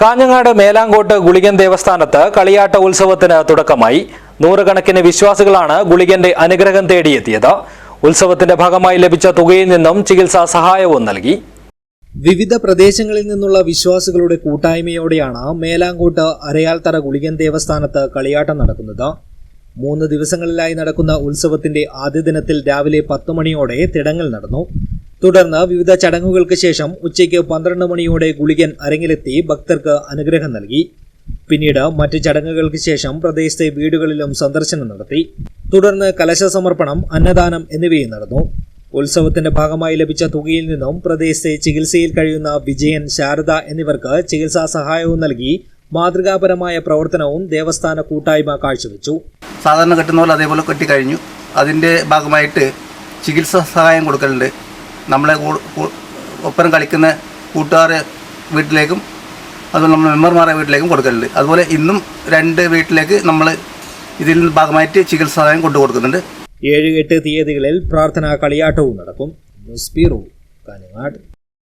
കാഞ്ഞങ്ങാട് മേലാങ്കോട്ട് ഗുളികൻ ദേവസ്ഥാനത്ത് കളിയാട്ട ഉത്സവത്തിന് തുടക്കമായി. നൂറുകണക്കിന് വിശ്വാസികളാണ് ഗുളികന്റെ അനുഗ്രഹം തേടിയെത്തിയത്. ഉത്സവത്തിന്റെ ഭാഗമായി ലഭിച്ച തുകയിൽ നിന്നും ചികിത്സാ സഹായവും നൽകി. വിവിധ പ്രദേശങ്ങളിൽ നിന്നുള്ള വിശ്വാസികളുടെ കൂട്ടായ്മയോടെയാണ് മേലാങ്കോട്ട് അരയാൽത്തറ ഗുളികൻ ദേവസ്ഥാനത്ത് കളിയാട്ടം നടക്കുന്നത്. മൂന്ന് ദിവസങ്ങളിലായി നടക്കുന്ന ഉത്സവത്തിന്റെ ആദ്യ ദിനത്തിൽ രാവിലെ പത്ത് മണിയോടെ തിടങ്ങൽ നടന്നു. തുടർന്ന് വിവിധ ചടങ്ങുകൾക്ക് ശേഷം ഉച്ചയ്ക്ക് പന്ത്രണ്ട് മണിയോടെ ഗുളികൻ അരങ്ങിലെത്തി ഭക്തർക്ക് അനുഗ്രഹം നൽകി. പിന്നീട് മറ്റ് ചടങ്ങുകൾക്ക് ശേഷം പ്രദേശത്തെ വീടുകളിലും സന്ദർശനം നടത്തി. തുടർന്ന് കലശ സമർപ്പണം അന്നദാനം എന്നിവയും നടന്നു. ഉത്സവത്തിന്റെ ഭാഗമായി ലഭിച്ച തുകയിൽ നിന്നും പ്രദേശത്തെ ചികിത്സയിൽ കഴിയുന്ന വിജയൻ ശാരദ എന്നിവർക്ക് ചികിത്സാ സഹായവും നൽകി മാതൃകാപരമായ പ്രവർത്തനവും ദേവസ്ഥാന കൂട്ടായ്മ കാഴ്ചവെച്ചു. സാധാരണ കെട്ടുന്ന പോലെ അതേപോലെ കെട്ടിക്കഴിഞ്ഞു. അതിന്റെ ഭാഗമായിട്ട് ചികിത്സാ സഹായം കൊടുക്കലുണ്ട്. നമ്മളെ കൂ- കൂ- ഒപ്പം കളിക്കുന്ന കൂട്ടുകാരെ വീട്ടിലേക്കും അതുപോലെ നമ്മുടെ മെമ്പർമാരെ വീട്ടിലേക്കും കൊടുക്കലുണ്ട്. അതുപോലെ ഇന്നും രണ്ട് വീട്ടിലേക്ക് നമ്മൾ ഇതിൽ ഭാഗമായിട്ട് ചികിത്സാ സഹായം കൊണ്ടു കൊടുക്കുന്നുണ്ട്. ഏഴ് എട്ട് തീയതികളിൽ പ്രാർത്ഥനാ കളിയാട്ടവും നടക്കും. News bureau